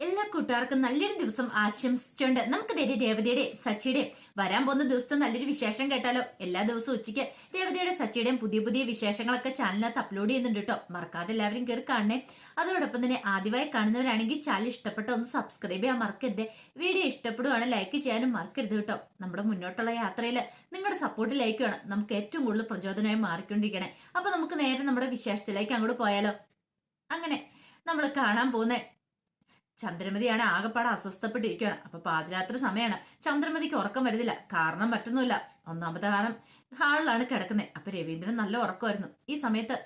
എല്ലാ കൂട്ടുകാർക്കും നല്ലൊരു ദിവസം ആശംസിച്ചുകൊണ്ട് നമുക്ക് നേരെ രേവതിയുടെ സച്ചിയുടെ. വരാൻ പോകുന്ന ദിവസത്തെ നല്ലൊരു വിശേഷം കേട്ടാലോ? എല്ലാ ദിവസവും ഉച്ചയ്ക്ക് രേവതിയുടെ സച്ചിയുടെയും പുതിയ പുതിയ വിശേഷങ്ങളൊക്കെ ചാനലിനകത്ത് അപ്ലോഡ് ചെയ്യുന്നുണ്ട് കേട്ടോ. മറക്കാതെ എല്ലാവരും കയറി കാണണേ. അതോടൊപ്പം തന്നെ ആദ്യമായി കാണുന്നവരാണെങ്കിൽ ചാനൽ ഇഷ്ടപ്പെട്ട ഒന്ന് സബ്സ്ക്രൈബ് ചെയ്യാൻ മറക്കരുത്. വീഡിയോ ഇഷ്ടപ്പെടുവാണ് ലൈക്ക് ചെയ്യാനും മറക്കരുത് കേട്ടോ. നമ്മുടെ മുന്നോട്ടുള്ള യാത്രയിൽ നിങ്ങളുടെ സപ്പോർട്ട് ലൈക്ക് വേണം. നമുക്ക് ഏറ്റവും കൂടുതൽ പ്രചോദനമായി മാറിക്കൊണ്ടിരിക്കണേ. അപ്പൊ നമുക്ക് നേരെ നമ്മുടെ വിശേഷത്തിലേക്ക് അങ്ങോട്ട് പോയാലോ? അങ്ങനെ നമ്മൾ കാണാൻ പോകുന്ന ചന്ദ്രമതിയാണ് ആകെപ്പാടെ അസ്വസ്ഥപ്പെട്ടിരിക്കുകയാണ്. അപ്പൊ പാതിരാത്രി സമയമാണ് ചന്ദ്രമതിക്ക് ഉറക്കം വരുന്നില്ല. കാരണം മറ്റൊന്നുമില്ല. ഒന്നാമത്തെ കാരണം ഹാളിലാണ് കിടക്കുന്നത്. അപ്പൊ രവീന്ദ്രൻ നല്ല ഉറക്കമായിരുന്നു. ഈ സമയത്ത്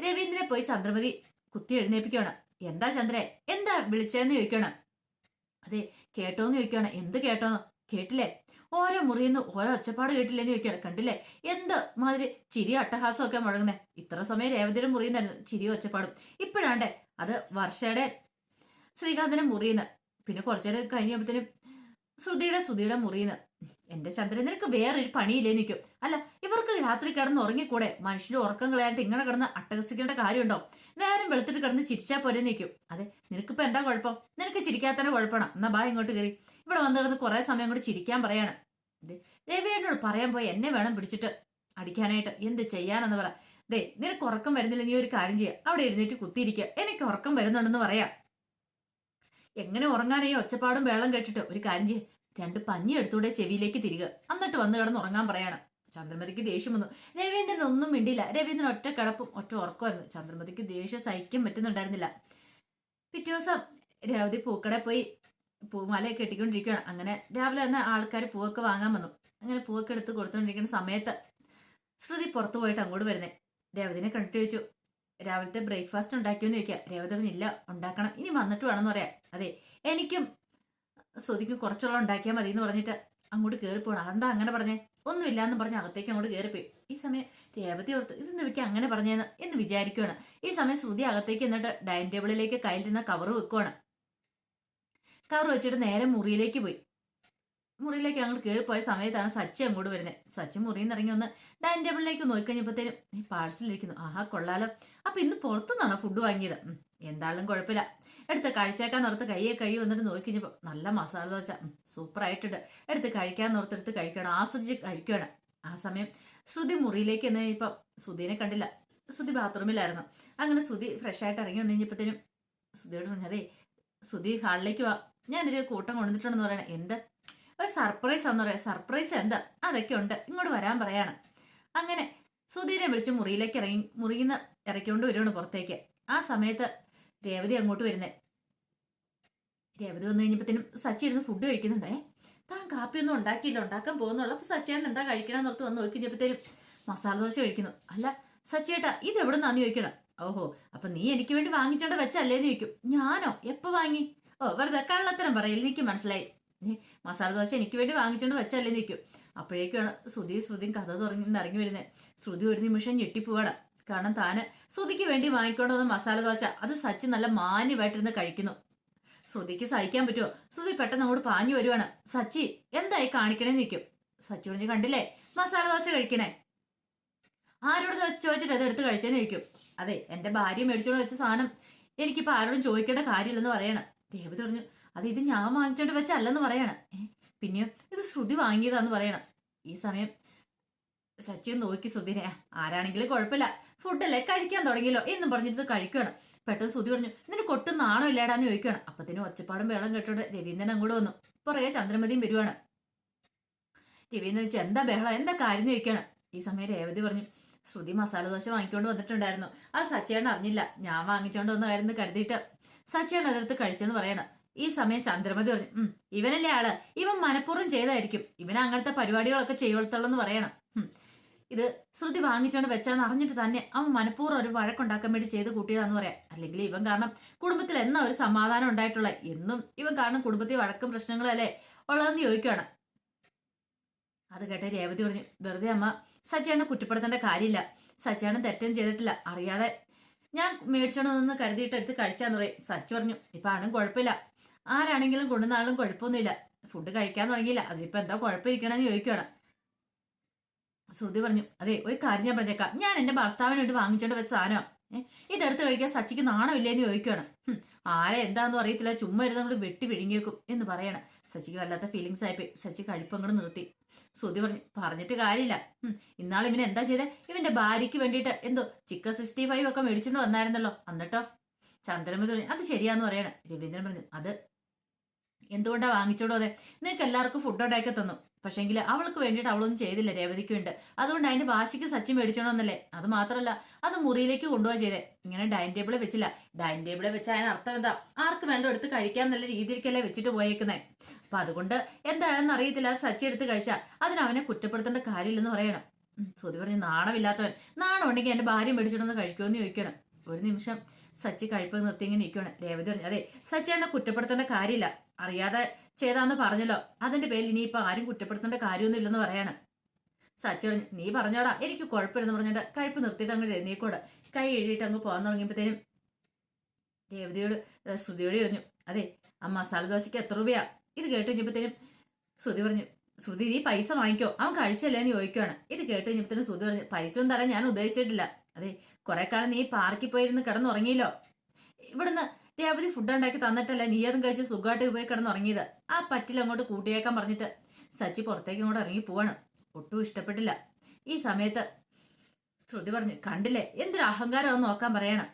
രവീന്ദ്രനെ പോയി ചന്ദ്രമതി കുത്തി എഴുന്നേപ്പിക്കുകയാണ് എന്താ ചന്ദ്രേ? എന്താ വിളിച്ചതെന്ന് ചോദിക്കണം അതെ കേട്ടോന്ന് ചോദിക്കുകയാണ്. എന്ത് കേട്ടോന്ന്? കേട്ടില്ലേ? ഓരോ മുറിയുന്നു ഓരോ ഒച്ചപ്പാട് കേട്ടില്ലെന്ന് ചോദിക്കുകയാണ്. കണ്ടില്ലേ? എന്ത് മാതിരി ചിരി അട്ടഹാസം ഒക്കെ മുഴങ്ങുന്നേ? ഇത്ര സമയം രേവതിയുടെ മുറിയുന്നായിരുന്നു ചിരി ഒച്ചപ്പാടും. ഇപ്പോഴാണ്ടേ? അത് വർഷയുടെ ശ്രീകാന്തിനെ മുറിയുന്നു. പിന്നെ കുറച്ചു നേരം കഴിഞ്ഞപ്പോഴത്തേനും ശ്രുതിയുടെ ശ്രുതിയുടെ മുറിയുന്നു. എന്റെ ചന്ദ്രൻ നിനക്ക് ഒരു പണിയില്ലേ നിൽക്കും അല്ല ഇവർക്ക് രാത്രി കിടന്ന് ഉറങ്ങിക്കൂടെ? മനുഷ്യന്റെ ഉറക്കം കളയാണ്ട് ഇങ്ങനെ കിടന്ന് അട്ടഹസിക്കേണ്ട കാര്യമുണ്ടോ? നേരം വെളുത്തിട്ട് കിടന്ന് ചിരിച്ചാ പോരെ നിൽക്കും അതെ നിനക്കിപ്പോ എന്താ കുഴപ്പം? നിനക്ക് ചിരിക്കാത്തന്നെ കുഴപ്പമാണ്? എന്നാ ബാ ഇങ്ങോട്ട് കയറി ഇവിടെ വന്നു കിടന്ന് കുറെ സമയം കൂടി ചിരിക്കാൻ പറയാണ്. രവിയേട്ടനോട് പറയാൻ പോയി. എന്നെ വേണം പിടിച്ചിട്ട് അടിക്കാനായിട്ട്. എന്ത് ചെയ്യാനെന്ന് പറ. ദേ നിനക്ക് ഉറക്കം വരുന്നില്ല. നീ ഒരു കാര്യം ചെയ്യുക അവിടെ എഴുന്നേറ്റ് കുത്തിയിരിക്കുക എനിക്ക് ഉറക്കം വരുന്നുണ്ടെന്ന് പറയാം. എങ്ങനെ ഉറങ്ങാനേ ഒച്ചപ്പാടും വേളം കേട്ടിട്ട്? ഒരു കാര്യം ചെയ്യ. രണ്ട് പഞ്ഞി എടുത്തൂടെ ചെവിയിലേക്ക് തിരിക. എന്നിട്ട് വന്ന് കിടന്ന് ഉറങ്ങാൻ പറയണം. ചന്ദ്രമതിക്ക് ദേഷ്യം വന്നു. രവീന്ദ്രൻ ഒന്നും മിണ്ടിയില്ല. രവീന്ദ്രൻ ഒറ്റ കിടപ്പും ഒറ്റ ഉറക്കമായിരുന്നു ചന്ദ്രമതിക്ക് ദേഷ്യം സഹിക്കാൻ പറ്റുന്നുണ്ടായിരുന്നില്ല. പിറ്റേ ദിവസം രവതി പൂക്കടെ പോയി പൂമാലയൊക്കെ കെട്ടിക്കൊണ്ടിരിക്കുകയാണ് അങ്ങനെ രാവിലെ തന്നെ ആൾക്കാർ പൂവൊക്കെ വാങ്ങാൻ വന്നു. അങ്ങനെ പൂവൊക്കെ എടുത്ത് കൊടുത്തുകൊണ്ടിരിക്കുന്ന സമയത്ത് ശ്രുതി പുറത്തു പോയിട്ട് അങ്ങോട്ട് വരുന്നേ. രവതിനെ കണ്ടിട്ട് ചോദിച്ചു രാവിലത്തെ ബ്രേക്ക്ഫാസ്റ്റ് ഉണ്ടാക്കിയെന്ന് ചോദിക്കുക രേവതി പറഞ്ഞില്ല ഉണ്ടാക്കണം. ഇനി വന്നിട്ട് വേണമെന്ന് പറയാം. അതെ എനിക്കും ശ്രുതിക്ക് കുറച്ചുള്ള ഉണ്ടാക്കിയാൽ മതി എന്ന് പറഞ്ഞിട്ട് അങ്ങോട്ട് കയറി പോകണം അതെന്താ അങ്ങനെ പറഞ്ഞേ? ഒന്നുമില്ല എന്ന് പറഞ്ഞ് അകത്തേക്ക് അങ്ങോട്ട് കയറിപ്പോയി ഈ സമയം രേവതി ഓർത്ത് ഇതെന്ന് വെക്കാൻ അങ്ങനെ പറഞ്ഞേന്ന് എന്ന് വിചാരിക്കുകയാണ് ഈ സമയം ശ്രുതി അകത്തേക്ക് എന്നിട്ട് ഡൈനിങ് ടേബിളിലേക്ക് കയ്യിൽ നിന്ന് കവർ വെക്കുവാണ്. കവർ വെച്ചിട്ട് നേരെ മുറിയിലേക്ക് പോയി. മുറിയിലേക്ക് അങ്ങോട്ട് പോയ സമയത്താണ് സച്ചി അങ്ങോട്ട് വരുന്നത് സച്ചി മുറിയിൽ നിന്ന് ഇറങ്ങി ഒന്ന് ഡൈനിങ് ടേബിളിലേക്ക് നോക്കിക്കഴിഞ്ഞപ്പോഴത്തേനും ഈ പാഴ്സലിരിക്കുന്നു ആഹാ കൊള്ളാലോ. അപ്പൊ ഇന്ന് പുറത്തുനിന്നാണോ ഫുഡ് വാങ്ങിയത്? ഉം, എന്തായാലും കുഴപ്പമില്ല. എടുത്ത് കഴിച്ചേക്കാൻ ഓർത്ത് കയ്യെ കഴി വന്നിട്ട് നോക്കി കഴിഞ്ഞപ്പോൾ നല്ല മസാല ദോശ. സൂപ്പർ ആയിട്ടുണ്ട്. എടുത്ത് കഴിക്കാൻ ഓർത്തെടുത്ത് കഴിക്കണം. ആസ്വദിച്ച് കഴിക്കുകയാണ് ആ സമയം ശ്രുതി മുറിയിലേക്ക് എന്ന് കഴിഞ്ഞപ്പം ശ്രുതിനെ കണ്ടില്ല. ശ്രുതി ബാത്റൂമിലായിരുന്നു അങ്ങനെ ശ്രുതി ഫ്രഷ് ആയിട്ട് ഇറങ്ങി വന്നു കഴിഞ്ഞപ്പോഴത്തേനും ശ്രുതിയോട് പറഞ്ഞതേ സുധി ഹാളിലേക്ക് വാ. ഞാനൊരു കൂട്ടം കൊണ്ടുവന്നിട്ടുണ്ടെന്ന് പറയണേ. എന്ത്? ഒരു സർപ്രൈസ് ആണെന്ന് പറയാം. സർപ്രൈസ് എന്താ? അതൊക്കെ ഉണ്ട്. ഇങ്ങോട്ട് വരാൻ പറയാണ്. അങ്ങനെ സുധീരെ വിളിച്ച് മുറിയിലേക്ക് ഇറങ്ങി മുറിയിൽ ഇറക്കിക്കൊണ്ട് വരുവാണ് പുറത്തേക്ക്. ആ സമയത്ത് രേവതി അങ്ങോട്ട് വരുന്നേ. രേവതി വന്നു കഴിഞ്ഞപ്പോഴത്തേനും സച്ചി ഇരുന്ന് ഫുഡ് കഴിക്കുന്നുണ്ടേ. താൻ കാപ്പിയൊന്നും ഉണ്ടാക്കിയില്ല ഉണ്ടാക്കാൻ പോകുന്നുള്ളൂ. അപ്പൊ സച്ചിയാണ് എന്താ കഴിക്കണമെന്ന് ഓർത്ത് വന്ന് നോക്കി കഴിഞ്ഞപ്പോഴത്തേനും മസാല ദോശ കഴിക്കുന്നു. അല്ല സച്ചിയേട്ടാ ഇത് എവിടെ നിന്നാന്ന് ചോദിക്കണം? ഓഹോ അപ്പൊ നീ എനിക്ക് വേണ്ടി വാങ്ങിച്ചോണ്ട് വെച്ചല്ലേന്ന് ചോദിക്കും. ഞാനോ? എപ്പോ വാങ്ങി? ഓ വെറുതെ കള്ളത്തരം പറയില്ല? എനിക്ക് മനസ്സിലായി. മസാല ദോശ എനിക്ക് വേണ്ടി വാങ്ങിച്ചുകൊണ്ട് വെച്ചല്ലേ നിൽക്കും അപ്പോഴേക്കാണ് ശ്രുതി ശ്രുതിയും കഥ തുടങ്ങി ഇറങ്ങി വരുന്നത് ശ്രുതി ഒരു നിമിഷം ഞെട്ടിപ്പോവാണ്. കാരണം താന് ശ്രുതിക്ക് വേണ്ടി വാങ്ങിക്കൊണ്ട് വന്ന മസാല ദോശ അത് സച്ചി നല്ല മാന്യമായിട്ടിരുന്ന് കഴിക്കുന്നു. ശ്രുതിക്ക് സഹിക്കാൻ പറ്റുമോ? ശ്രുതി പെട്ടെന്ന് അങ്ങോട്ട് പാഞ്ഞു വരുവാണ്. സച്ചി എന്തായി കാണിക്കണേ നിൽക്കും സച്ചി പറഞ്ഞ് കണ്ടില്ലേ? മസാല ദോശ കഴിക്കണേ. ആരോട് ചോദിച്ചിട്ട് അത് എടുത്ത് കഴിച്ചേന്ന് ചോദിക്കും. അതെ എന്റെ ഭാര്യ മേടിച്ചോണ്ട് വെച്ച സാധനം എനിക്കിപ്പോ ആരോടും ചോദിക്കേണ്ട കാര്യമില്ലെന്ന് പറയണം. ദേവത പറഞ്ഞു അത് ഇത് ഞാൻ വാങ്ങിച്ചോണ്ട് വെച്ചല്ലെന്ന് പറയണം. പിന്നെയോ ഇത് ശ്രുതി വാങ്ങിയതാന്ന് പറയണം. ഈ സമയം സച്ചിൻ നോക്കി ശ്രുതിനെ "ആ, ആരാണെങ്കിലും കുഴപ്പമില്ല. ഫുഡല്ലേ കഴിക്കാൻ തുടങ്ങിയല്ലോ എന്നും പറഞ്ഞിട്ട് കഴിക്കുകയാണ് പെട്ടെന്ന് ശ്രുതി പറഞ്ഞു നിന്നെ കൊട്ടും നാണോ ഇല്ലാടാന്ന് ചോദിക്കുകയാണ് അപ്പത്തിനും ഒച്ചപ്പാടും വേളം കേട്ടോണ്ട് രവീന്ദ്രൻ അങ്ങോട്ട് വന്നു. പുറകെ ചന്ദ്രമതിയും വരുവാണ്. രവീന്ദ്രൻ ചോദിച്ചു എന്താ ബഹളം? എന്താ കാര്യം? ചോദിക്കണം. ഈ സമയം രേവതി പറഞ്ഞു ശ്രുതി മസാല ദോശ വാങ്ങിക്കൊണ്ട് വന്നിട്ടുണ്ടായിരുന്നു. അത് സച്ചേട്ടൻ അറിഞ്ഞില്ല. ഞാൻ വാങ്ങിച്ചോണ്ട് വന്നതായിരുന്നു കരുതിയിട്ട് സച്ചേട്ടൻ അതിർത്ത് കഴിച്ചെന്ന് പറയണം. ഈ സമയം ചന്ദ്രമതി പറഞ്ഞു ഉം ഇവനല്ലേ ആൾ? ഇവൻ മനഃപൂർവം ചെയ്തായിരിക്കും. ഇവൻ അങ്ങനത്തെ പരിപാടികളൊക്കെ ചെയ്യോളത്തുള്ളൂ എന്ന് പറയണം ഇത് ശ്രുതി വാങ്ങിച്ചോണ്ട് വെച്ചാന്ന് അറിഞ്ഞിട്ട് തന്നെ അവൻ മനഃപൂർവം ഒരു വഴക്കുണ്ടാക്കാൻ വേണ്ടി ചെയ്ത് കൂട്ടിയതാന്ന് പറയാം. അല്ലെങ്കിൽ ഇവൻ കാരണം കുടുംബത്തിൽ എന്നാ ഒരു സമാധാനം ഉണ്ടായിട്ടുള്ള? എന്നും ഇവൻ കാരണം കുടുംബത്തിൽ വഴക്കും പ്രശ്നങ്ങളും അല്ലേ? ഉള്ളതെന്ന് ചോദിക്കുകയാണ് അത് കേട്ട രേവതി പറഞ്ഞു വെറുതെ അമ്മ സച്ചിയാണെ കുറ്റപ്പെടുത്തേണ്ട കാര്യമില്ല. സച്ചിയാണെ തെറ്റും ചെയ്തിട്ടില്ല. അറിയാതെ ഞാൻ മേടിച്ചോണ്ട് നിന്ന് കരുതിയിട്ട് എടുത്ത് കഴിച്ചാന്ന് പറയും. സച്ച് പറഞ്ഞു ഇപ്പൊ ആണും കുഴപ്പമില്ല. ആരാണെങ്കിലും കൊണ്ടുവന്നാളും കുഴപ്പമൊന്നുമില്ല. ഫുഡ് കഴിക്കാൻ തുടങ്ങിയില്ല. അതിപ്പോ എന്താ കുഴപ്പമിരിക്കണമെന്ന് ചോദിക്കുകയാണ് ശ്രുതി പറഞ്ഞു അതെ ഒരു കാര്യം ഞാൻ പറഞ്ഞേക്കാം. ഞാൻ എന്റെ ഭർത്താവിന് വേണ്ടി വാങ്ങിച്ചോണ്ട് വെച്ച സാധനം ഇതെടുത്ത് കഴിക്കാൻ സച്ചിക്ക് നാണമില്ലേന്ന് ചോദിക്കുകയാണ് ആരെ എന്താന്ന് അറിയത്തില്ല. ചുമ്മാ ഇരുന്ന് അങ്ങോട്ട് വെട്ടി വിഴുങ്ങിയേക്കും എന്ന് പറയണം. സച്ചിക്ക് വല്ലാത്ത ഫീലിങ്സ് ആയിപ്പോയി സച്ചി കഴിപ്പ് അങ്ങോട്ട് നിർത്തി. ശ്രുതി പറഞ്ഞു പറഞ്ഞിട്ട് കാര്യമില്ല. ഇന്നാൾ ഇവൻ എന്താ ചെയ്തേ? ഇവന്റെ ഭാര്യയ്ക്ക് വേണ്ടിയിട്ട് എന്തോ ചിക്കൻ സിക്സ്റ്റി ഫൈവ് ഒക്കെ മേടിച്ചുകൊണ്ട് വന്നായിരുന്നല്ലോ. എന്നിട്ടോ? ചന്ദ്രമതി പറഞ്ഞു അത് ശരിയാന്ന് പറയണം. രവീന്ദ്രൻ പറഞ്ഞു അത് എന്തുകൊണ്ടാ വാങ്ങിച്ചോടോ അതെ? നിങ്ങൾക്ക് എല്ലാവർക്കും ഫുഡ് ഉണ്ടാക്കി തന്നു. പക്ഷേങ്കിൽ അവൾക്ക് വേണ്ടിയിട്ട് അവളൊന്നും ചെയ്തില്ല രേവതിക്ക് വേണ്ടി. അതുകൊണ്ട് അതിന്റെ വാശിക്ക് സച്ചി മേടിച്ചോണമെന്നല്ലേ അത് മാത്രമല്ല അത് മുറിയിലേക്ക് കൊണ്ടുപോകാൻ ചെയ്തേ. ഇങ്ങനെ ഡൈനിങ് ടേബിളിൽ വെച്ചില്ല. ഡൈനിങ് ടേബിളിൽ വെച്ച അതിന് അർത്ഥം എന്താ? ആർക്ക് വേണ്ട എടുത്ത് കഴിക്കാൻ നല്ല രീതിയിലേക്കല്ലേ വെച്ചിട്ട് പോയേക്കുന്നേ. അപ്പൊ അതുകൊണ്ട് എന്താണെന്ന് അറിയത്തില്ല സച്ചി എടുത്ത് കഴിച്ചാൽ അതിന് അവനെ കുറ്റപ്പെടുത്തേണ്ട കാര്യമില്ലെന്ന് പറയണം. സ്വതി പറഞ്ഞ് നാണമില്ലാത്തവൻ. നാണം ഉണ്ടെങ്കിൽ എന്റെ ഭാര്യ മേടിച്ചിട്ടൊന്ന് കഴിക്കുമെന്ന് ചോദിക്കണം. ഒരു നിമിഷം സച്ചി കഴിപ്പ് നിർത്തി ഇങ്ങനെ ഇരിക്കുകയാണ് രേവതി പറഞ്ഞു അതെ സച്ചി എന്നെ കുറ്റപ്പെടുത്തേണ്ട കാര്യമില്ല. അറിയാതെ ചെയ്താന്ന് പറഞ്ഞല്ലോ. അതിന്റെ പേരിൽ ഇനിയിപ്പോ ആരും കുറ്റപ്പെടുത്തേണ്ട കാര്യമൊന്നും ഇല്ലെന്ന് പറയാണ്. സച്ചു നീ പറഞ്ഞോടാ എനിക്ക് കുഴപ്പമില്ലെന്ന് പറഞ്ഞിട്ട് കഴിപ്പ് നിർത്തിയിട്ട് അങ്ങ് എഴുന്നേക്കൂടെ. കൈ എഴുതിയിട്ട് അങ്ങ് പോകാൻ തുടങ്ങിയപ്പോഴത്തേനും രേവതിയോട് ശ്രുതിയോട് പറഞ്ഞു അതെ ആ മസാല ദോശയ്ക്ക് എത്ര രൂപയാ? ഇത് കേട്ട് കഴിഞ്ഞപ്പോഴത്തേനും ശ്രുതി പറഞ്ഞു ശ്രുതി നീ പൈസ വാങ്ങിക്കോ അവൻ കഴിച്ചല്ലേ എന്ന് ചോദിക്കുവാണ്. ഇത് കേട്ട് കഴിഞ്ഞപ്പോഴത്തേനും ശ്രുതി പറഞ്ഞു പൈസ ഒന്നും തരാൻ ഞാൻ ഉദ്ദേശിച്ചിട്ടില്ല. അതെ കുറെ കാലം നീ പാർക്കിൽ പോയിരുന്ന് കിടന്നുറങ്ങിയില്ലോ. ഇവിടുന്ന് രേവതി ഫുഡ് ഉണ്ടാക്കി തന്നിട്ടല്ല നീ അതും കഴിച്ച് സുഖമായിട്ട് പോയി കിടന്നുറങ്ങിയത്? ആ പറ്റിൽ അങ്ങോട്ട് കൂട്ടിയേക്കാൻ പറഞ്ഞിട്ട് സച്ചി പുറത്തേക്ക് ഇങ്ങോട്ട് ഇറങ്ങി പോവാണ്. ഒട്ടും ഇഷ്ടപ്പെട്ടില്ല. ഈ സമയത്ത് ശ്രുതി പറഞ്ഞു കണ്ടില്ലേ എന്തൊരു അഹങ്കാരം നോക്കാൻ പറയണം.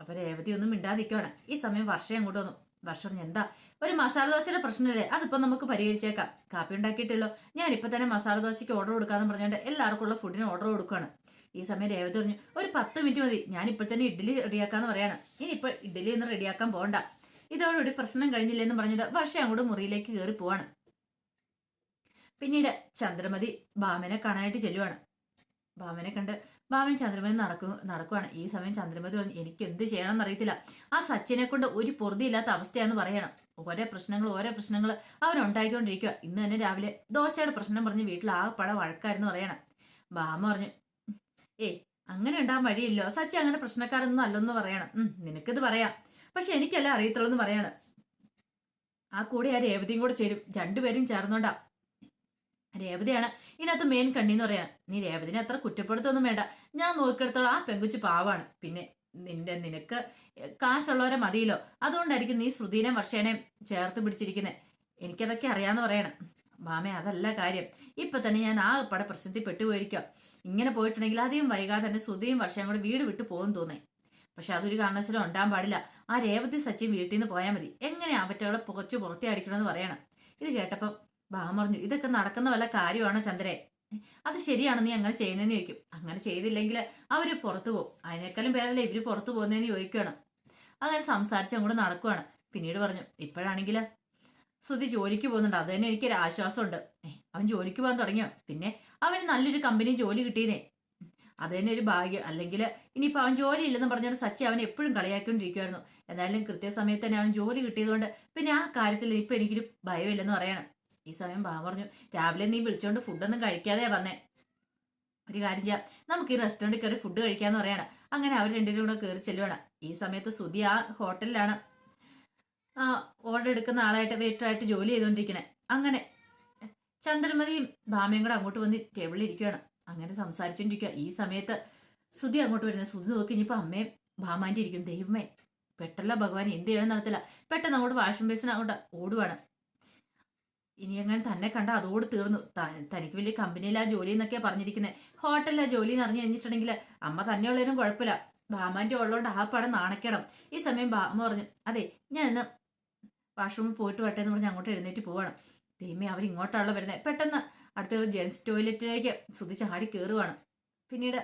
അപ്പൊ രേവതി ഒന്നും മിണ്ടാതിരിക്കുവാണ്. ഈ സമയം വർഷം അങ്ങോട്ട് വന്നു. വർഷം പറഞ്ഞു എന്താ? ഒരു മസാല ദോശയുടെ പ്രശ്നമല്ലേ അതിപ്പോ നമുക്ക് പരിഹരിച്ചേക്കാം. കാപ്പി ഉണ്ടാക്കിയിട്ടല്ലോ. ഞാൻ ഇപ്പൊ തന്നെ മസാല ദോശയ്ക്ക് ഓർഡർ കൊടുക്കാന്ന് പറഞ്ഞുകൊണ്ട് എല്ലാവർക്കും ഉള്ള ഫുഡിന് ഓർഡർ കൊടുക്കുകയാണ് ഈ സമയം രേവതി പറഞ്ഞു ഒരു പത്ത് മിനിറ്റ് മതി ഞാൻ ഇപ്പോൾ തന്നെ ഇഡ്ഡലി റെഡിയാക്കാന്ന് പറയാണ്. ഇനിയിപ്പോ ഇഡ്ഡലി ഒന്നും റെഡിയാക്കാൻ പോകണ്ട ഇതോടുകൂടി പ്രശ്നം കഴിഞ്ഞില്ലെന്ന് പറഞ്ഞിട്ട് വർഷം അങ്ങോട്ട് മുറിയിലേക്ക് കയറി പോവാണ്. പിന്നീട് ചന്ദ്രമതി ബാമനെ കാണാനായിട്ട് ചെല്ലുവാണ്. ബാമനെ കണ്ട് ബാമൻ ചന്ദ്രമതി നടക്കു നടക്കുവാണ്. ഈ സമയം ചന്ദ്രമതി പറഞ്ഞു എനിക്ക് എന്ത് ചെയ്യണം എന്നറിയത്തില്ല ആ സച്ചിനെ കൊണ്ട് ഒരു പൊറുതിയില്ലാത്ത അവസ്ഥയാന്ന് പറയണം. ഓരോ പ്രശ്നങ്ങൾ ഓരോ പ്രശ്നങ്ങൾ അവൻ ഉണ്ടായിക്കൊണ്ടിരിക്കുക ഇന്ന് തന്നെ രാവിലെ ദോശയുടെ പ്രശ്നം പറഞ്ഞ് വീട്ടിൽ ആ പട വഴക്കായിരുന്നു പറയണം. ബാമ പറഞ്ഞു ഏയ് അങ്ങനെ ഉണ്ടാകാൻ വഴിയില്ലോ സച്ചി അങ്ങനെ പ്രശ്നക്കാരൊന്നും അല്ലെന്ന് പറയണം. ഉം, നിനക്കിത് പറയാം. പക്ഷെ എനിക്കല്ല അറിയത്തുള്ളൂ എന്ന് പറയാണ്. ആ കൂടെ ആ രേവതിയും കൂടെ ചേരും. രണ്ടുപേരും ചേർന്നോണ്ടാ. രേവതിയാണ് ഇതിനകത്ത് മെയിൻ കണ്ണിന്ന് പറയാണ്. നീ രേവതിനെ അത്ര കുറ്റപ്പെടുത്തൊന്നും വേണ്ട. ഞാൻ നോക്കിയെടുത്തോളം ആ പെങ്കുച്ചു പാവാണ്. പിന്നെ നിന്റെ നിനക്ക് കാശുള്ളവരെ മതിയല്ലോ. അതുകൊണ്ടായിരിക്കും നീ ശ്രുതിനെ വർഷേനെ ചേർത്ത് പിടിച്ചിരിക്കുന്നത് എനിക്കതൊക്കെ അറിയാന്ന് പറയണം. മാമേ അതല്ല കാര്യം. ഇപ്പൊ തന്നെ ഞാൻ ആ പട പ്രശ്നത്തിൽ പെട്ടുപോയിരിക്കാം. ഇങ്ങനെ പോയിട്ടുണ്ടെങ്കിൽ അധികം വൈകാതെ തന്നെ സുധയും വർഷയും കൂടെ വീട് വിട്ടു പോകും തോന്നേ. പക്ഷെ അതൊരു കാരണവശാലും ഉണ്ടാകാൻ പാടില്ല. ആ രേവതി സച്ചിൻ വീട്ടിൽ നിന്ന് പോയാൽ മതി. എങ്ങനെ അവറ്റകളെ പുകച്ചു പുറത്തി അടിക്കണമെന്ന് പറയണം? ഇത് കേട്ടപ്പം ബാമ പറഞ്ഞു ഇതൊക്കെ നടക്കുന്ന വല്ല കാര്യമാണ് ചന്ദ്രേ? അത് ശരിയാണ് നീ അങ്ങനെ ചെയ്യുന്നതെന്ന് ചോദിക്കും. അങ്ങനെ ചെയ്തില്ലെങ്കിൽ അവർ പുറത്തു പോകും. അതിനേക്കാളും ഭേദമല്ലേ ഇവർ പുറത്തു പോകുന്നതെന്ന് ചോദിക്കുകയാണ്. അങ്ങനെ സംസാരിച്ച് അങ്ങോട്ട് നടക്കുവാണ്. പിന്നീട് പറഞ്ഞു ഇപ്പോഴാണെങ്കിൽ സുധി ജോലിക്ക് പോകുന്നുണ്ട്. അത് തന്നെ എനിക്കൊരു ആശ്വാസമുണ്ട്. അവൻ ജോലിക്ക് പോകാൻ തുടങ്ങിയോ? പിന്നെ അവന് നല്ലൊരു കമ്പനി ജോലി കിട്ടിയതേ. അത് തന്നെ ഒരു ഭാഗ്യം. അല്ലെങ്കിൽ ഇനിയിപ്പോൾ അവൻ ജോലി ഇല്ലെന്ന് പറഞ്ഞുകൊണ്ട് സച്ചി അവൻ എപ്പോഴും കളിയാക്കിക്കൊണ്ടിരിക്കുമായിരുന്നു എന്തായാലും കൃത്യസമയത്ത് തന്നെ അവൻ ജോലി കിട്ടിയതുകൊണ്ട് പിന്നെ ആ കാര്യത്തിൽ ഇപ്പം എനിക്കൊരു ഭയമില്ലെന്ന് പറയണം. ഈ സമയം ബാ പറഞ്ഞു രാവിലെ നീ വിളിച്ചോണ്ട് ഫുഡൊന്നും കഴിക്കാതെ വന്നേ. ഒരു കാര്യം ചെയ്യാം. നമുക്ക് ഈ റെസ്റ്റോറന്റിൽ കയറി ഫുഡ് കഴിക്കാന്ന് പറയണം. അങ്ങനെ അവർ രണ്ടുപേരും കൂടെ കയറി ചെല്ലുവാണ്. ഈ സമയത്ത് സുധി ആ ഹോട്ടലിലാണ് ആ ഓർഡർ എടുക്കുന്ന ആളായിട്ട് വെയിറ്ററായിട്ട് ജോലി ചെയ്തുകൊണ്ടിരിക്കണേ അങ്ങനെ ചന്ദ്രമതിയും ഭാമയും കൂടെ അങ്ങോട്ട് വന്ന് ടേബിളിൽ ഇരിക്കുകയാണ് അങ്ങനെ സംസാരിച്ചുകൊണ്ടിരിക്കുക ഈ സമയത്ത് സുധി അങ്ങോട്ട് വരുന്നത് സുധി നോക്കി ഇനിയിപ്പോൾ അമ്മയും ഭാമാന്റെ ഇരിക്കും ദൈവമേ പെട്ടല്ല ഭഗവാൻ എന്ത് ചെയ്യണം നടത്തില്ല പെട്ടെന്ന് അങ്ങോട്ട് വാഷിംഗ് ബേസിന് അങ്ങോട്ട് ഓടുവാണ്. ഇനി അങ്ങനെ തന്നെ കണ്ട അതോട് തീർന്നു. തനിക്ക് വലിയ കമ്പനിയിലാ ജോലി എന്നൊക്കെ പറഞ്ഞിരിക്കുന്നത് ഹോട്ടലിലാ ജോലി എന്ന് അറിഞ്ഞു കഴിഞ്ഞിട്ടുണ്ടെങ്കിൽ അമ്മ തന്നെ ഉള്ളതിനും കുഴപ്പമില്ല. ഭാമാന്റെ ഉള്ളതുകൊണ്ട് ആ പടം നാണക്കണം ഈ സമയം ഭാമ പറഞ്ഞു അതെ ഞാൻ ഇന്ന് വാഷ്റൂമിൽ പോയിട്ട് വട്ടെ എന്ന് പറഞ്ഞ് അങ്ങോട്ട് എഴുന്നേറ്റ് പോവാണ്. ദൈവമേ അവർ ഇങ്ങോട്ടാണല്ലോ വരുന്നത് പെട്ടെന്ന് അടുത്ത ജെൻസ് ടോയ്ലറ്റിലേക്ക് സുതി ചാടി കയറുവാണ് പിന്നീട്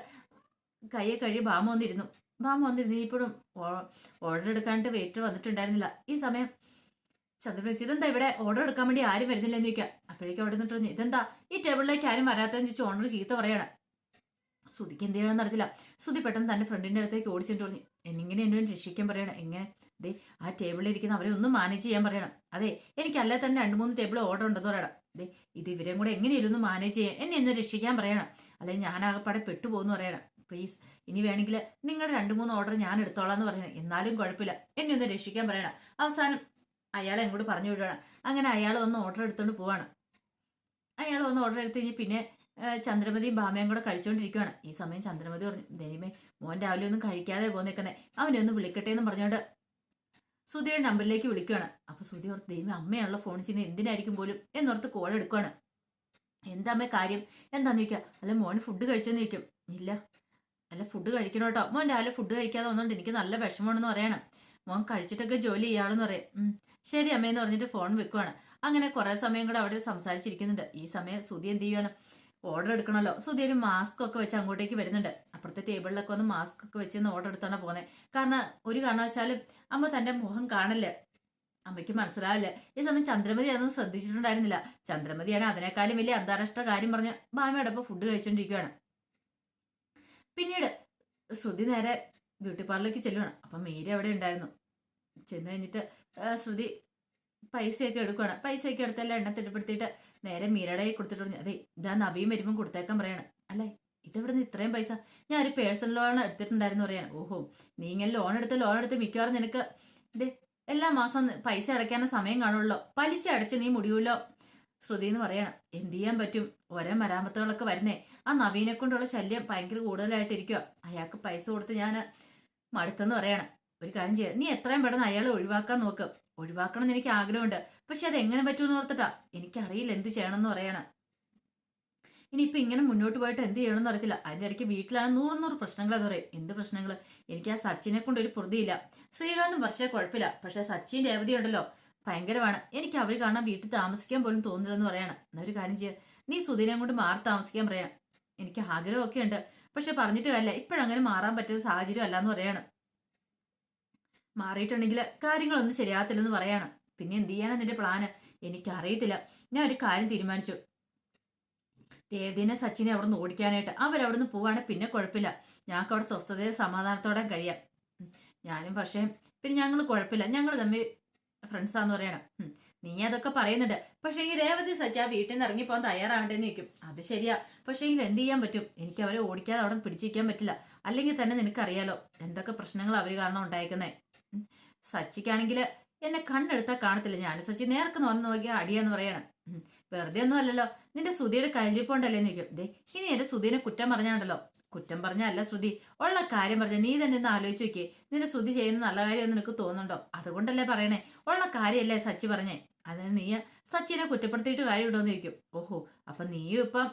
കയ്യെ കഴുകി ബാമ വന്നിരുന്നു. ബാമ വന്നിരുന്നു. ഇപ്പോഴും ഓർഡർ എടുക്കാനായിട്ട് വെയിറ്റർ വന്നിട്ടുണ്ടായിരുന്നില്ല. ഈ സമയം ചന്ദ്രപ്രദേശ് ഇതെന്താ ഇവിടെ ഓർഡർ എടുക്കാൻ വേണ്ടി ആരും വരുന്നില്ലെന്ന് ചോദിക്കാം. അപ്പോഴേക്കും അവിടെ നിന്നിട്ട് പറഞ്ഞു ഇതെന്താ? ഈ ടേബിളിലേക്ക് ആരും വരാത്തതെന്ന് ചോദിച്ചു ഓണർ ചീത്ത പറയാണ്. സുതിക്ക് എന്ത് ചെയ്യണമെന്ന് അറിയത്തില്ല. സുതി പെട്ടെന്ന് തന്റെ ഫ്രണ്ടിന്റെ അടുത്തേക്ക് ഓടിച്ചിട്ട് പറഞ്ഞു. എന്നിങ്ങനെ എന്നെ രക്ഷിക്കാൻ പറയണം? എങ്ങനെ ദേ ആ ടേബിളിൽ ഇരിക്കുന്ന അവരെ ഒന്നും മാനേജ് ചെയ്യാൻ പറയണം. അതെ എനിക്കല്ല തന്നെ രണ്ട് മൂന്ന് ടേബിൾ ഓർഡർ ഉണ്ടെന്ന് പറയണം. ദേ ഇത് ഇവരെയും കൂടെ എങ്ങനെയും ഒന്ന് മാനേജ് ചെയ്യാൻ എന്നെ ഒന്ന് രക്ഷിക്കാൻ പറയണം. അല്ലെങ്കിൽ ഞാൻ ആകെപ്പാടെ പെട്ടുപോകുന്നു പറയണം. പ്ലീസ് ഇനി വേണമെങ്കിൽ നിങ്ങളുടെ രണ്ട് മൂന്ന് ഓർഡർ ഞാൻ എടുത്തോളാം എന്ന് പറയണം. എന്നാലും കുഴപ്പമില്ല. എന്നെ ഒന്ന് രക്ഷിക്കാൻ പറയണം. അവസാനം അയാളെ അങ്ങോട്ട് പറഞ്ഞു വിടുകയാണ് അങ്ങനെ അയാൾ വന്ന് ഓർഡർ എടുത്തുകൊണ്ട് പോവാണ്. അയാൾ വന്ന് ഓർഡർ എടുത്ത് കഴിഞ്ഞ് പിന്നെ ചന്ദ്രമതിയും ഭാമയും കൂടെ കഴിച്ചുകൊണ്ടിരിക്കുകയാണ് ഈ സമയം ചന്ദ്രമതി പറഞ്ഞു ദൈവമേ മോൻ രാവിലെ ഒന്നും കഴിക്കാതെ പോന്നേക്കുന്നേ. അവനെ ഒന്ന് വിളിക്കട്ടെ എന്ന് പറഞ്ഞുകൊണ്ട് സുധിയുടെ നമ്പറിലേക്ക് വിളിക്കുകയാണ് അപ്പൊ സുധി ഓർത്ത് ദൈവം അമ്മയുള്ള ഫോൺ ചെയ്യുന്നത്. എന്തിനായിരിക്കും പോലും? എന്നോർത്ത് കോൾ എടുക്കുകയാണ് എന്താ അമ്മേ കാര്യം? എന്താന്ന് ചോദിക്കുക അല്ല മോൻ ഫുഡ് കഴിച്ചെന്ന് ചോദിക്കും. ഇല്ല. അല്ല ഫുഡ് കഴിക്കണം കേട്ടോ. മോൻ രാവിലെ ഫുഡ് കഴിക്കാതെ വന്നോണ്ട് എനിക്ക് നല്ല വിഷമമാണെന്ന് പറയണം. മോൻ കഴിച്ചിട്ടൊക്കെ ജോലി ചെയ്യാണെന്ന് പറയും. ശരി അമ്മയെന്ന് പറഞ്ഞിട്ട് ഫോൺ വെക്കുവാണ്. അങ്ങനെ കുറെ സമയം കൂടെ അവിടെ സംസാരിച്ചിരിക്കുന്നുണ്ട്. ഈ സമയം സുധി എന്ത് ചെയ്യണം ഓർഡർ എടുക്കണമല്ലോ. സുധി ഒരു മാസ്ക് ഒക്കെ വെച്ച് അങ്ങോട്ടേക്ക് വരുന്നുണ്ട്. അപ്പുറത്തെ ടേബിളിലൊക്കെ ഒന്ന് മാസ്ക് ഒക്കെ വെച്ച് ഓർഡർ എടുത്തോണ്ടാ പോകുന്നത് കാരണം ഒരു കാരണവശാലും അമ്മ തന്റെ മുഖം കാണല്ലേ. അമ്മയ്ക്ക് മനസ്സിലാവില്ല. ഈ സമയം ചന്ദ്രമതി അതൊന്നും ശ്രദ്ധിച്ചിട്ടുണ്ടായിരുന്നില്ല. ചന്ദ്രമതിയാണ് അതിനേക്കാളും വലിയ അന്താരാഷ്ട്ര കാര്യം പറഞ്ഞ് ബാമയോടൊപ്പം ഫുഡ് കഴിച്ചുകൊണ്ടിരിക്കുകയാണ് പിന്നീട് ശ്രുതി നേരെ ബ്യൂട്ടി പാർലറിലേക്ക് ചെല്ലുവാണ്. അപ്പം മേരി അവിടെ ഉണ്ടായിരുന്നു. ചെന്ന് കഴിഞ്ഞിട്ട് ശ്രുതി പൈസയൊക്കെ എടുക്കുവാണ്. പൈസയൊക്കെ എടുത്തെല്ലാം എണ്ണ തിട്ടപ്പെടുത്തിയിട്ട് നേരെ മീരയുടെ കൊടുത്തിട്ട് പറഞ്ഞു അതെ ഇതാ നവിയും വരുമ്പം കൊടുത്തേക്കാൻ പറയാണ്. അല്ലേ? ഇതെവിടെ നിന്ന് ഇത്രയും പൈസ? ഞാൻ ഒരു പേഴ്സണൽ ലോൺ എടുത്തിട്ടുണ്ടായിരുന്നു പറയാൻ. ഓഹോ നീ ഇങ്ങനെ ലോൺ എടുത്ത് ലോൺ എടുത്ത് മിക്കവാറും നിനക്ക് ഇത് എല്ലാ മാസം പൈസ അടയ്ക്കാനും സമയം കാണുള്ളൂ. പലിശ അടച്ച് നീ മുടിയൂല്ലോ ശ്രുതി എന്ന് പറയണം. എന്ത് ചെയ്യാൻ പറ്റും? ഒരേ മരാമത്തുകളൊക്കെ വരുന്നേ. ആ നവീനെ കൊണ്ടുള്ള ശല്യം ഭയങ്കര കൂടുതലായിട്ടിരിക്കുക അയാൾക്ക് പൈസ കൊടുത്ത് ഞാൻ മടുത്തെന്ന് പറയണം. ഒരു കാര്യം ചെയ്യാം. നീ എത്രയും പെട്ടെന്ന് അയാളെ ഒഴിവാക്കാൻ നോക്ക്. ഒഴിവാക്കണം എന്ന് എനിക്ക് ആഗ്രഹമുണ്ട്. പക്ഷെ അത് എങ്ങനെ പറ്റുമെന്ന് ഓർത്തിട്ടാ? എനിക്കറിയില്ല എന്ത് ചെയ്യണമെന്ന് പറയണം. ഇനിയിപ്പോ ഇങ്ങനെ മുന്നോട്ട് പോയിട്ട് എന്ത് ചെയ്യണമെന്ന് അറിയത്തില്ല. അതിന്റെ ഇടയ്ക്ക് വീട്ടിലാണ് നൂറ് നൂറ് പ്രശ്നങ്ങൾ എന്ന് പറയും. എന്ത് പ്രശ്നങ്ങൾ എനിക്ക് ആ സച്ചിനെ കൊണ്ട് ഒരു പ്രതിയില്ല ശ്രീകാന്തും വർഷ കുഴപ്പമില്ല. പക്ഷേ സച്ചിൻ രേവതി ഉണ്ടല്ലോ. ഭയങ്കരമാണ്. എനിക്ക് അവർ കാണാൻ വീട്ടിൽ താമസിക്കാൻ പോലും തോന്നില്ലെന്ന് പറയാണ്. എന്നാ ഒരു കാര്യം ചെയ്യുക നീ സുധീനെ കൊണ്ട് മാറി താമസിക്കാൻ പറയാം എനിക്ക് ആഗ്രഹമൊക്കെ ഉണ്ട്. പക്ഷെ പറഞ്ഞിട്ട് കാര്യമില്ല. ഇപ്പോഴങ്ങനെ മാറാൻ പറ്റുന്ന സാഹചര്യം അല്ലാന്ന് പറയാണ്. മാറിയിട്ടുണ്ടെങ്കിൽ കാര്യങ്ങളൊന്നും ശരിയാകത്തില്ലെന്ന് പറയാണ്. പിന്നെ എന്ത് ചെയ്യാനാ നിന്റെ പ്ലാന് എനിക്കറിയത്തില്ല. ഞാൻ ഒരു കാര്യം തീരുമാനിച്ചു. ദേവദീനെ സച്ചിനെ അവിടെ നിന്ന് ഓടിക്കാനായിട്ട്. അവരവിടെ നിന്ന് പോവാണ്. പിന്നെ കുഴപ്പമില്ല. ഞങ്ങൾക്ക് അവിടെ സ്വസ്ഥതയും സമാധാനത്തോടെ കഴിയാം. ഞാനും പക്ഷേ പിന്നെ ഞങ്ങൾ കുഴപ്പമില്ല. ഞങ്ങൾ തമ്മിൽ ഫ്രണ്ട്സാന്ന് പറയണം. നീ അതൊക്കെ പറയുന്നുണ്ട്. പക്ഷേ ഈ രേവതി സച്ചി ആ വീട്ടിൽ നിന്ന് ഇറങ്ങിപ്പോകാൻ തയ്യാറാവേണ്ടെന്ന് നിൽക്കും അത് ശരിയാ. പക്ഷേ എങ്കിൽ എന്ത് ചെയ്യാൻ പറ്റും? എനിക്ക് അവരെ ഓടിക്കാതെ അവിടെ പിടിച്ചിരിക്കാൻ പറ്റില്ല. അല്ലെങ്കിൽ തന്നെ നിനക്കറിയാലോ എന്തൊക്കെ പ്രശ്നങ്ങൾ അവർ കാരണം ഉണ്ടായേക്കുന്നേ. സച്ചിക്കാണെങ്കിൽ എന്നെ കണ്ണെടുത്താൽ കാണത്തില്ല. ഞാൻ സച്ചി നേർക്ക് നോർന്ന് നോക്കിയാൽ അടിയാന്ന് പറയണം. വെറുതെ ഒന്നും അല്ലല്ലോ നിന്റെ ശ്രുതിയുടെ കഴിഞ്ഞിപ്പോണ്ടല്ലേ നിൽക്കും ദേ ഇനി എന്റെ ശ്രുതിനെ കുറ്റം പറഞ്ഞാണ്ടല്ലോ. കുറ്റം പറഞ്ഞല്ല ശ്രുതി. ഉള്ള കാര്യം പറഞ്ഞ നീ തന്നെ ഒന്ന് ആലോചിച്ച് നോക്കിയേ. നിന്റെ ശ്രുതി ചെയ്യുന്ന നല്ല കാര്യം നിനക്ക് തോന്നുന്നുണ്ടോ? അതുകൊണ്ടല്ലേ പറയണേ. ഉള്ള കാര്യമല്ലേ സച്ചി പറഞ്ഞേ. അതിന് നീ സച്ചിനെ കുറ്റപ്പെടുത്തിയിട്ട് കാര്യമുണ്ടോന്ന് ചോദിക്കും. ഓഹോ അപ്പൊ നീയും ഇപ്പം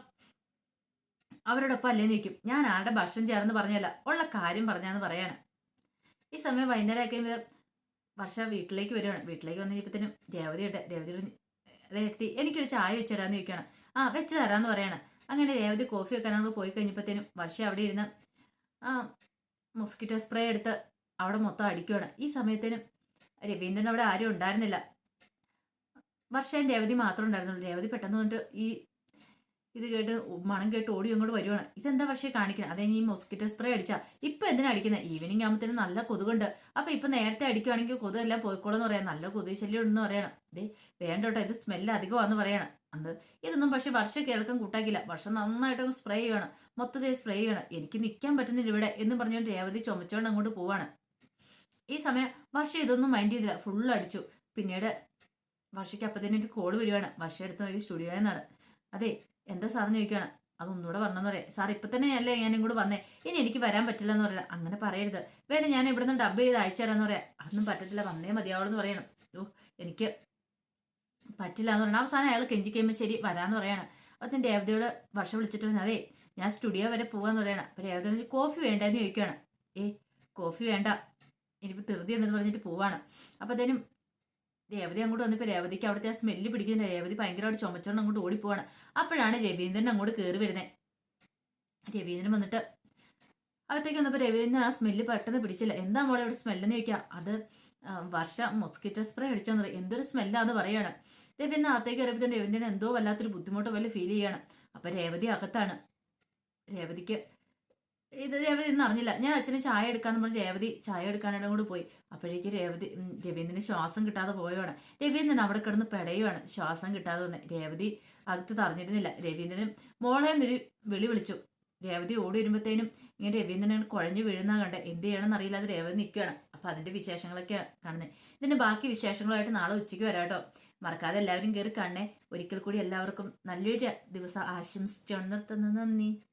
അവരോടൊപ്പം അല്ലേ നിൽക്കും ഞാൻ ആരുടെ ഭക്ഷണം ചേർന്ന് പറഞ്ഞല്ല. ഉള്ള കാര്യം പറഞ്ഞാന്ന് പറയാണ്. ഈ സമയം വൈകുന്നേരം ആക്കിയ വർഷ വീട്ടിലേക്ക് വരുവാണ്. വീട്ടിലേക്ക് വന്നു കഴിഞ്ഞപ്പത്തിനും രേവതിയുണ്ട് രേവതി പറഞ്ഞു, "ദേ എടുത്തി എനിക്കൊരു ചായ വെച്ച് തരാന്ന് ചോദിക്കണം ആ വെച്ച് തരാന്ന് പറയണം. അങ്ങനെ രേവതി കോഫി വെക്കാനോട് പോയി കഴിഞ്ഞപ്പോഴത്തേനും വർഷ അവിടെ ഇരുന്ന് മൊസ്കിറ്റോ സ്പ്രേ എടുത്ത് അവിടെ മൊത്തം അടിക്കുകയാണ് ഈ സമയത്തേനും രവീന്ദ്രൻ അവിടെ ആരും ഉണ്ടായിരുന്നില്ല. വർഷയും രേവതി മാത്രം ഉണ്ടായിരുന്നുള്ളൂ. രേവതി പെട്ടെന്ന് വന്നിട്ട് ഈ ഇത് കേട്ട് മണം കേട്ട് ഓടി അങ്ങോട്ട് വരുവാണ്. ഇതെന്താ പക്ഷേ കാണിക്കുന്നത്? അതേ ഈ മൊസ്കിറ്റോ സ്പ്രേ അടിച്ചാ. ഇപ്പൊ എന്തിനാ അടിക്കുന്നത് ഈവനിങ് ആകുമ്പോഴത്തേനും നല്ല കൊതുകുണ്ട്. അപ്പൊ ഇപ്പൊ നേരത്തെ അടിക്കുവാണെങ്കിൽ കൊതു എല്ലാം പോയിക്കോളെന്ന് പറയാം. നല്ല കൊതു ശല്യം ഉണ്ടെന്ന് പറയണം. ദേ വേണ്ട കേട്ടോ ഇത് സ്മെല്ല് അധികമാണെന്ന് പറയണം. അന്ന് ഇതൊന്നും പക്ഷെ വർഷം കേൾക്കാൻ കൂട്ടാക്കില്ല. വർഷം നന്നായിട്ട് സ്പ്രേ ചെയ്യണം. മൊത്തത്തിൽ സ്പ്രേ ചെയ്യണം. എനിക്ക് നിൽക്കാൻ പറ്റുന്നില്ല ഇവിടെ എന്ന് പറഞ്ഞുകൊണ്ട് രേവതി ചുമച്ചോണ്ട് അങ്ങോട്ട് പോവാണ്. ഈ സമയം വർഷ ഇതൊന്നും മൈൻഡ് ചെയ്തില്ല. ഫുൾ അടിച്ചു. പിന്നീട് വർഷയ്ക്ക് അപ്പത്തേനും ഒരു കോൾ വരുവാണ്. വർഷ എടുത്ത് നോക്കി സ്റ്റുഡിയോയിൽ നിന്നാണ്. അതെ എന്താ സാറെന്ന് ചോദിക്കുകയാണ് അതൊന്നുകൂടെ പറഞ്ഞെന്ന് പറയാം. സാർ ഇപ്പൊ തന്നെ അല്ലേ ഞാനും കൂടെ വന്നേ. ഇനി എനിക്ക് വരാൻ പറ്റില്ല എന്ന് പറയാം അങ്ങനെ പറയരുത്. വേണ്ട ഞാൻ ഇവിടെ നിന്ന് ഡബ് ചെയ്ത് അയച്ചു തരാന്ന് പറയാം. അതൊന്നും പറ്റത്തില്ല. വന്നേ മതിയാവെന്ന് പറയണം. ഓ എനിക്ക് പറ്റില്ല എന്ന് പറഞ്ഞാൽ അവസാനം അയാൾ കെഞ്ചി കഴിയുമ്പോൾ ശരി വരാന്ന് പറയാണ്. അപ്പം രേവതിയോട് വർഷം വിളിച്ചിട്ട് പറഞ്ഞു അതെ ഞാൻ സ്റ്റുഡിയോ വരെ പോവാന്ന് പറയണം. അപ്പൊ രേവതി കോഫി വേണ്ടെന്ന് ചോദിക്കുകയാണ് ഏ കോഫി വേണ്ട. ഇനിയിപ്പോൾ ധൃതി ഉണ്ടെന്ന് പറഞ്ഞിട്ട് പോവാണ്. അപ്പൊ അപ്പത്തേനും രേവതി അങ്ങോട്ട് വന്നപ്പോൾ രേവതിക്ക് അവിടുത്തെ ആ സ്മെല്ല് പിടിക്കുന്ന രേവതി ഭയങ്കരമായിട്ട് ചുമച്ചോണ്ട് അങ്ങോട്ട് ഓടിപ്പോവാണ്. അപ്പോഴാണ് രവീന്ദ്രൻ അങ്ങോട്ട് കയറി വരുന്നത് രവീന്ദ്രൻ വന്നിട്ട് അകത്തേക്ക് വന്നപ്പോൾ രവീന്ദ്രൻ ആ സ്മെല്ല് പെട്ടെന്ന് പിടിച്ചില്ല. എന്താ മോളെ ഇവിടെ സ്മെല്ലെന്ന് ചോദിക്കാം? അത് വർഷ മൊസ്കിറ്റോ സ്പ്രേ അടിച്ചാന്ന് പറയും. എന്തൊരു സ്മെല്ലാന്ന് പറയാണ്. രവീന്ദ്രൻ അകത്തേക്ക് കയറിയപ്പോൾ രവീന്ദ്രൻ എന്തോ വല്ലാത്തൊരു ബുദ്ധിമുട്ടോ വല്ല ഫീൽ ചെയ്യാണ്. അപ്പൊ രേവതി അകത്താണ്. രേവതിക്ക് ഇത് രേവതി ഇന്ന് അറിഞ്ഞില്ല. ഞാൻ അച്ഛന് ചായ എടുക്കാന്ന് പറഞ്ഞ് രേവതി ചായ എടുക്കാനിടം കൂടി പോയി. അപ്പോഴേക്ക് രേവതി രവീന്ദ്രന് ശ്വാസം കിട്ടാതെ പോയതാണ്. രവീന്ദ്രൻ അവിടെ കിടന്ന് പെടയുവാണ്. ശ്വാസം കിട്ടാതെ വന്ന്. രേവതി അകത്ത് തറഞ്ഞിരുന്നില്ല. രവീന്ദ്രൻ മോളെ എന്നൊരു വിളി വിളിച്ചു. രേവതി ഓടി വരുമ്പോഴത്തേനും ഇങ്ങനെ രവീന്ദ്രൻ കുഴഞ്ഞു വീഴുന്ന കണ്ട്. എന്ത് ചെയ്യണമെന്ന് അറിയില്ലാതെ രേവതി നിൽക്കുകയാണ് അപ്പൊ അതിന്റെ വിശേഷങ്ങളൊക്കെ കാണുന്നത് ഇതിന്റെ ബാക്കി വിശേഷങ്ങളുമായിട്ട് നാളെ ഉച്ചയ്ക്ക് വരാട്ടോ മറക്കാതെ എല്ലാവരും കയറി കാണണേ. ഒരിക്കൽ കൂടി എല്ലാവർക്കും നല്ലൊരു ദിവസം ആശംസിച്ചു നിർത്തുന്നു നന്ദി.